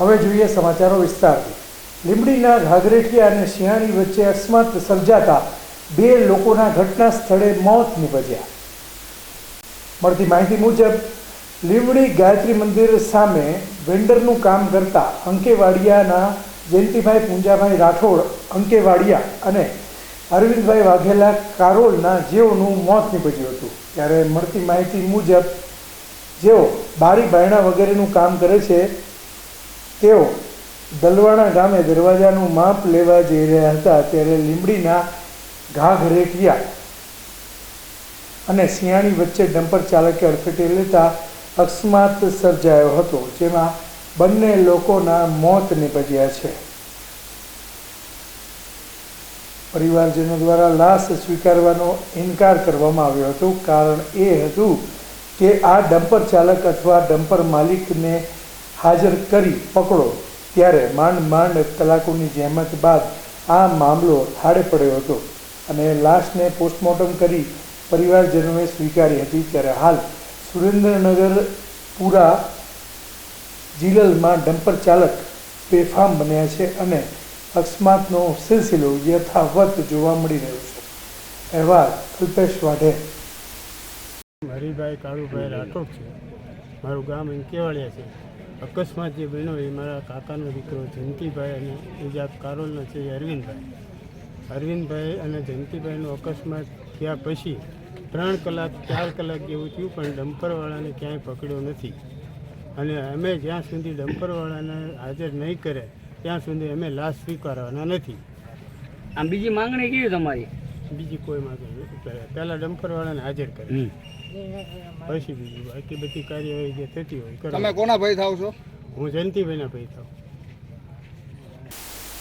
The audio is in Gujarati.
હવે જોઈએ સમાચારો વિસ્તારથી લીંબડીના ઘાઘરેઠિયા અને શિયાળી વચ્ચે અકસ્માત સર્જાતા બે લોકોના ઘટના સ્થળે મોત નીપજ્યા. મળતી માહિતી મુજબ, લીંબડી ગાયત્રી મંદિર સામે વેન્ડરનું કામ કરતા અંકેવાડિયાના જયંતિભાઈ પૂંજાભાઈ રાઠોડ, અંકેવાડિયા અને અરવિંદભાઈ વાઘેલા કારોલના જેઓનું મોત નીપજ્યું હતું. ત્યારે મળતી માહિતી મુજબ, જેઓ બારી બાયણા વગેરેનું કામ કરે છે તેઓ દલવાણા ગામે દરવાજાનું માપ લેવા જઈ રહ્યા હતા ત્યારે લીંબડીના ઘાઘરેટિયા અને સિયાણી વચ્ચે ડમ્પર ચાલકે અડફેટે લેતા અકસ્માત સર્જાયો હતો, જેમાં બંને લોકોના મોત નીપજ્યા છે. પરિવારજનો દ્વારા લાશ સ્વીકારવાનો ઇનકાર કરવામાં આવ્યો હતો. કારણ એ હતું કે આ ડમ્પર ચાલક અથવા ડમ્પર માલિકને હાજર કરી પકડો. ત્યારે માંડ માંડ કલાકોની જહેમત બાદ આ મામલો થાળે પડ્યો હતો અને લાશને પોસ્ટમોર્ટમ કરી પરિવારજનોએ સ્વીકારી હતી. ત્યારે હાલ સુરેન્દ્રનગર પુરા જિલલમાં ડમ્પર ચાલક બેફામ બન્યા છે અને અકસ્માતનો સિલસિલો યથાવત જોવા મળી રહ્યો છે. અહેવાલ, કલ્પેશ વાઢે. હરિભાઈ કાળુભાઈ રાઠોડ છે. મારું ગામ અંકેવાળિયા છે. અકસ્માત જે બન્યો એ મારા કાકાનો દીકરો જયંતિભાઈ અને બીજા કારોલનો છે અરવિંદભાઈ. અરવિંદભાઈ અને જયંતિભાઈનો અકસ્માત થયા પછી ત્રણ કલાક, ચાર કલાક જેવું થયું, પણ ડમ્પરવાળાને ક્યાંય પકડ્યો નથી. અને અમે જ્યાં સુધી ડમ્પરવાળાને હાજર નહીં કરે, ત્યાં સુધી અમે લાશ સ્વીકારવાના નથી. આમ બીજી માંગણી કેવી તમારી? બીજી કોઈ કરે પહેલાં ડમ્પરવાળાને હાજર કરે. પછી બીજું બાકી બધી કાર્યવાહી જે થતી હોય તમે કોના ભાઈ થાવ છો? હું જયંતિભાઈના ભાઈ થાઉં.